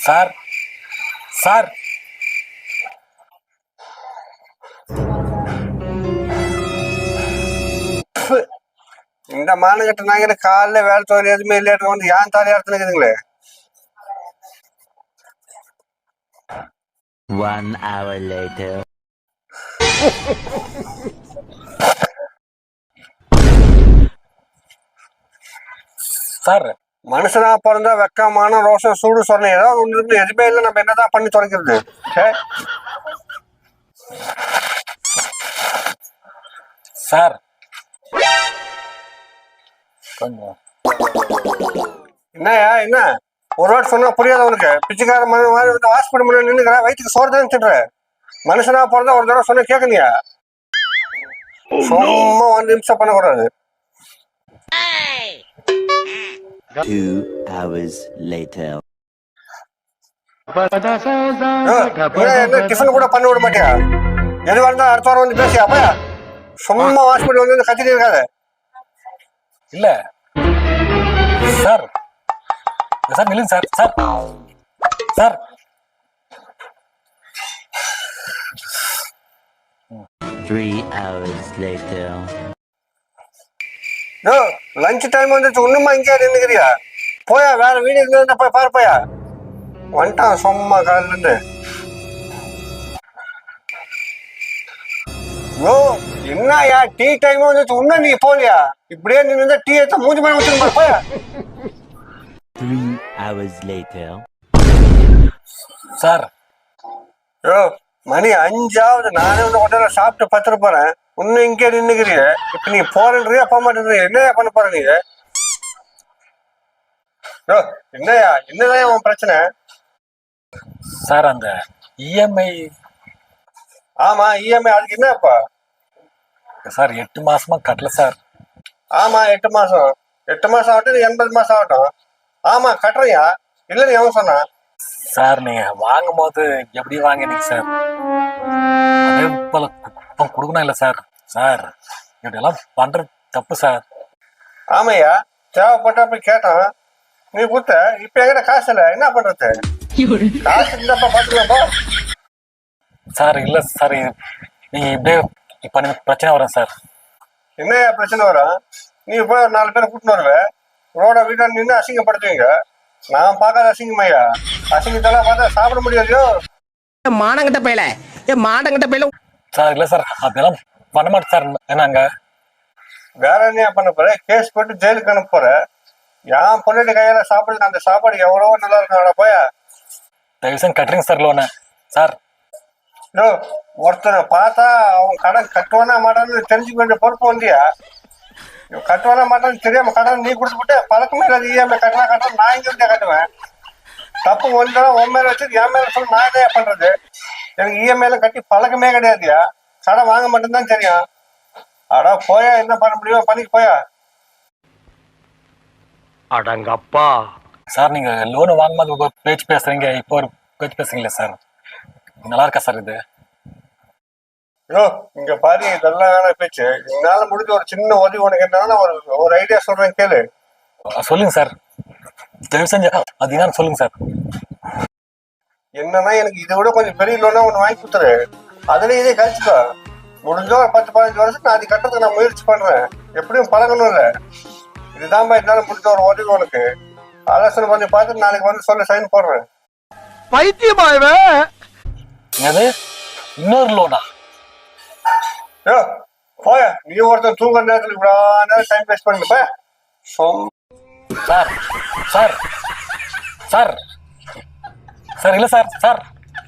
Sir sir. இந்த மானகட்ட நாங்க காலைல வேலை தோறி எதுவுமே இல்லையா? வந்து ஏன் தாலி இருக்குதுங்களே? One hour later. சார் மனுஷனா பிறந்தா வெக்கமான ரோசம் சூடு சொன்ன ஏதாவது ஒண்ணு இருக்கு. எதுவுமே இல்லை. நம்ம என்னதான் பண்ணி தொலைக்கிறது. சார். கொஞ்சம். என்னய்யா என்ன? ஒரு வாட்டி சொன்னா புரியாத உனக்கு? பிச்சைக்கார மன மாதிரி வந்து ஹாஸ்பிட்டல் முன்னாடி நின்னுக்கிற வயிற்றுக்கு சோறு தான் திட்டுற மனுஷனா பிறந்தா ஒரு தடவை சொன்னா கேட்கலையா சும்மா வந்து நிமிஷம் பண்ணக்கூடாது. Two hours later. டிஃபன் கூட பண்ண விட மாட்டியா? எது வந்தா அடுத்த வாரம் வந்து பேசியா அப்பயா சும்மா ஹாஸ்பிட்டல் வந்து கத்திட்டு இருக்காத. இல்ல. சார். சார் நில்லுங்க sir. Sir. Sir. Three hours later. யோ லஞ்ச் டைம் வந்துச்சு இன்னுமா இங்கே நின்னுக்கிறியா? போயா வேற வீடு இருந்தா போய் பாரு போயா. வந்துட்டான் சும்மா காலில இருந்து யோ என்னயா டீ டைம் வந்துச்சு இன்னும் நீ போலியா? இப்படியே நின்று டீ எடுத்து மூஞ்சி மேல வச்சுருப்பா போயா. Three hours later. சார் யோ மணி அஞ்சாவது. நானே வந்து உடனே சாப்பிட்டு பத்துட்டு போறேன். இன்னும் இங்கே நின்னுக்கிறிய இப்ப நீ போறேன்றியா போக மாட்டேன்றியா என்னையா பண்ண போற நீ யோ என்னய்யா என்னதான் உன் பிரச்சனை? சார் அந்த E இஎம்ஐ ஆமா இஎம்ஐ அதுக்கு என்னப்பா சார் எட்டு மாசமா கட்டல சார். ஆமா எட்டு மாசம். எட்டு மாசம் ஆகட்டும் எண்பது மாசம் ஆகட்டும். ஆமா கட்டுறியா? இல்ல நீ எவன் சொன்னா? சார் நீங்க வாங்கும் போது எப்படி வாங்கினீங்க சார்? அதே போல குப்பம் கொடுக்கணும் இல்ல சார். சார் இப்படியெல்லாம் பண்றது தப்பு சார். ஆமையா? தேவைப்பட்டா போய் கேட்டான். நீ கொடுத்த இப்ப என்கிட்ட காசு இல்ல. என்ன பண்றது? காசு இருந்தாப்பா பாத்துக்கலாம் போ. சார் இல்ல சார் நீங்க இப்படியே இப்ப எனக்கு பிரச்சனை வரும் சார். என்னய்யா பிரச்சனை வரும்? நீ போய் ஒரு நாலு பேரை கூட்டின்னு வருவ. ரோட வீட்டை நின்று அசிங்கப்படுத்துவீங்க. நான் பார்க்காத அசிங்கமையா அசிங்கத்தெல்லாம் பார்த்தா சாப்பிட முடியாதையோ? மானங்கிட்ட பையல. ஏ மானங்கிட்ட பையல சார் இல்ல சார். அப்படியெல்லாம் பண்ண மாட்டேன் சார். என்னங்க வேற என்ன பண்ண போற? கேஸ் போட்டு ஜெயிலுக்கு அனுப்ப போற? என் பொண்ணு கையால சாப்பிடுறது அந்த சாப்பாடு எவ்வளவோ நல்லா இருக்கும் அவட போயா. தயவு செஞ்சு கட்டுறீங்க சார் லோனு சார். யோ ஒருத்தனை பார்த்தா அவன் கடன் கட்டுவானா மாட்டான்னு தெரிஞ்சுக்க வேண்டிய பொறுப்பு வந்தியா கட்டுவானா மாட்டான்னு தெரியாம கடன் நீ கொடுத்துட்டு பழக்கமே இல்லாத இஎம்ஐ கட்டினா கட்டணும்? நான் இங்க கட்டுவேன்? தப்பு ஒன்றா உன் மேல வச்சு என் மேல சொல்லி நான் என்ன பண்றது? எனக்கு இஎம்ஐல கட்டி பழக்கமே கிடையாதுயா. கடன் வாங்க மட்டும்தான் தெரியும். அடா போயா என்ன பண்ண முடியுமோ பண்ணிக்கு போயா. அடங்கப்பா. சார் நீங்க லோனு வாங்கும்போது ஒரு பேச்சு பேசுறீங்க. இப்போ ஒரு பேச்சு பேசுறீங்களா சார். நல்லா இருக்கா சார் இது? யோ இங்க பாரு இதெல்லாம் வேணாம் பேச்சு. என்னால முடிஞ்ச ஒரு சின்ன உதவி உனக்கு என்னன்னா ஒரு ஒரு ஐடியா சொல்றேன் கேளு. சொல்லுங்க சார். தயவு செஞ்சு அது என்னன்னு சொல்லுங்க சார். என்னன்னா எனக்கு இதை விட கொஞ்சம் பெரிய லோனா ஒன்று வாங்கி கொடுத்துரு. அதுல இதே கழிச்சுக்கோ முடிஞ்சோ பத்து பதினஞ்சு வருஷம் நான் அது கட்டுறதுக்கு நான் முயற்சி பண்றேன். எப்படியும் பழகணும் இல்ல இதுதான்பா என்னால முடிஞ்ச ஒரு உதவி உனக்கு. ஆலோசனை பண்ணி பார்த்துட்டு நாளைக்கு வந்து சொல்ல சைன் போடுறேன். பைத்தியமா என்னது? இன்னொரு லோனா யோ போய. நீ ஒருத்தன் தூங்குற நேரத்துல இவ்வளோ நேரம் டைம் வேஸ்ட் பண்ணி போய சொம் சார் சார். சார். சார் இல்ல சார் சார்.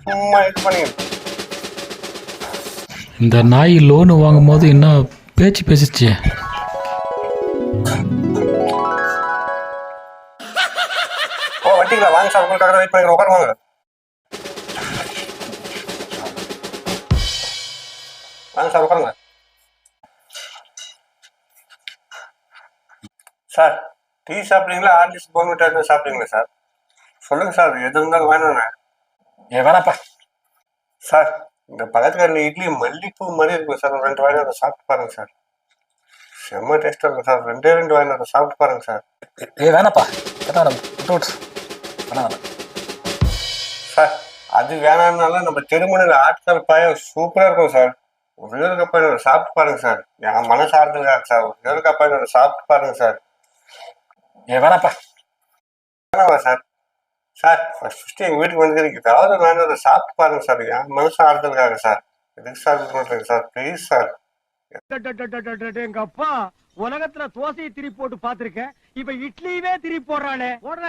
சும்மா இது பண்ணி இந்த நாய் லோனு வாங்கும்போது என்ன பேச்சு பேசிச்சு? ஓ வட்டிங்களா வாங்க சார் உங்களுக்காக வெயிட் பண்ணிக்கிறேன் உட்காருவாங்க வாங்க. சார் உட்காருங்க. சார் டீ சாப்பிடுறீங்களா? ஆர்லிஸ் போன்விட்டா எதுவும் சாப்பிடுறீங்களா சார்? சொல்லுங்க சார் எது இருந்தாலும் வேணும்ண்ணே ஏ வேணாப்பா சார் இந்த பக்கத்துல இட்லி மல்லிப்பூ மாதிரி இருக்கும் சார் ரெண்டு வாங்கி அதை சாப்பிட்டு பாருங்க சார். செம்ம டேஸ்டாக இருக்கும் சார் ரெண்டே ரெண்டு வாங்கி அதை சாப்பிட்டு பாருங்க சார். ஏ வேணாப்பா வேணாம் சார் அது வேணாம்னாலும் நம்ம திருமணில் ஆட்கள் பையன் சூப்பரா இருக்கும் சார். ஒரே ஒரு கப்பாயோட சாப்பிட்டு பாருங்க சார். என் மனசு ஆறுதலுக்காக சார். ஒரே ஒரு கப்பாயோட சாப்பிட்டு பாருங்க சார். ஏ வேணாப்பா வேணாமா சார்? சார் ஃபர்ஸ்ட் எங்க வீட்டுக்கு வந்து ஏதாவது வேணும் அதை சாப்பிட்டு பாருங்க சார். என் மனசு ஆறுதலுக்காக சார். எதுக்கு சார் இது பண்றீங்க சார்? Please sir. எங்க அப்பா உலகத்துல தோசையை திருப்பி போட்டு பாத்திருக்கேன் இப்ப இட்லியவே திருப்பி போடுறானே. போடுற.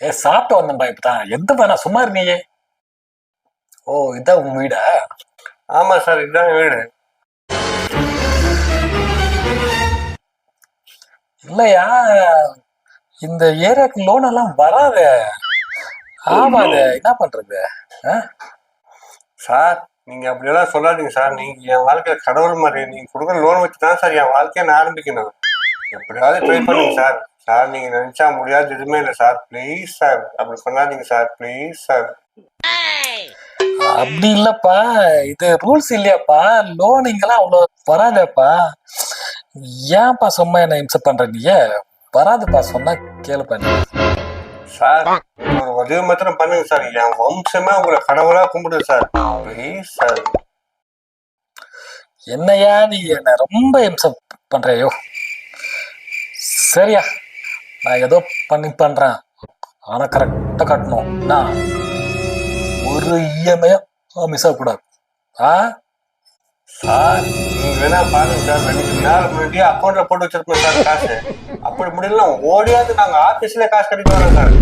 ஏ சாப்பிட்டு வந்தேன்பா இப்பதான். எந்த வேணா சும்மா இருந்தீங்க ஓ இதான் உங்க வீடா? ஆமா சார் இதுதான் வீடு. இல்லையா? இந்த ஏரியாக்கு லோன் எல்லாம் வராதே. ஆமாது என்ன பண்றது? சார் நீங்க அப்படியெல்லாம் சொல்லாதீங்க சார். நீங்க என் வாழ்க்கையில கடவுள் மாதிரி நீங்க கொடுக்குற லோன் வச்சு தான் சார் என் வாழ்க்கையை நான் ஆரம்பிக்கணும். எப்படியாவது ட்ரை பண்ணுங்க சார். சார் நீங்க நினைச்சா முடியாது எதுவுமே இல்லை சார். ப்ளீஸ் சார் அப்படி பண்ணாதீங்க சார். Please sir. அப்படி இல்லப்பா. இது ரூல்ஸ் இல்லையாப்பா. லோன் இங்கெல்லாம் அவ்வளவு வராதேப்பா. ஏன்ப்பா சும்மா என்ன இம்சை பண்ற நீ வராதுப்பா சொன்னா கேளுப்பா நீ சார். ஒரு உதவி மாத்திரம் பண்ணுங்க சார். என் வம்சமே உங்களை கடவுளா கும்பிடுது சார். Please sir. என்னையா நீ என்ன ரொம்ப இம்சை பண்றியோ? சரியா. நான் ஏதோ பண்ணி பண்றேன். ஆனா கரெக்டா கட்டணும். நான் ஒரு இஎம்ஐயும் மிஸ் ஆகக்கூடாது. ஆ? சார் நீங்க வேணா பாருங்க சார் ரெண்டு நாள் முன்னாடியே அக்கௌண்ட்ல போட்டு வச்சிருப்போம் சார் காசு. அப்படி முடியல ஓடியாவது நாங்க ஆபீஸ்ல காசு கட்டிட்டு வரோம் சார்.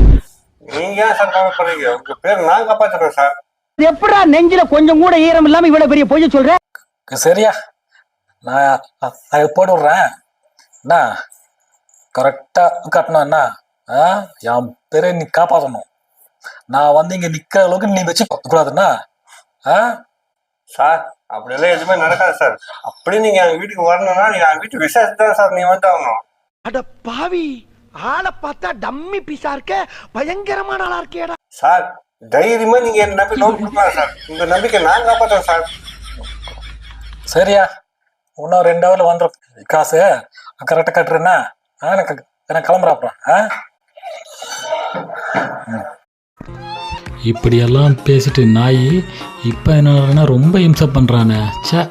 நீங்க ஏன் சார் கவலைப்படுறீங்க உங்க பேர் நான் காப்பாத்துறேன் சார். எப்படா நெஞ்சில கொஞ்சம் கூட ஈரம் இல்லாம இவ்வளவு பெரிய பொய்ய சொல்ற? சரியா. நான் அதை போட்டு விடுறேன். என்ன கரெக்டா கட்டணும் என்ன ஆ? என் பேரை நீ காப்பாற்றணும் நான் வந்து இங்க நிக்கிற அளவுக்கு நீ வச்சு கூடாதுன்னா ஆ? சார் அப்படியெல்லாம் எதுவுமே நடக்காது சார். அப்படி நீங்க எங்க வீட்டுக்கு வரணும்னா நீங்க என் வீட்டு விசேஷத்துக்கு தான் சார் நீங்க வந்து ஆகணும். அட பாவி ஆளை பார்த்தா டம்மி பீஸா இருக்க பயங்கரமான ஆளா இருக்கேடா. சார் தைரியமா நீங்க என்ன நம்பி லோன் கொடுக்கலாம் சார். உங்க நம்பிக்கை நான் காப்பாற்றுறேன் சார். சரியா இன்னும் ரெண்டு ஹவர்ல வந்துடும் காசு கரெக்டாக கட்டுறேன்னா ஆ எனக்கு எனக்கு கிளம்புறேன் அப்புறம் ஆ? இப்படியெல்லாம் பேசிட்டு நாய் இப்போ என்ன ரொம்ப இம்சை பண்ணுறானே ச்சே.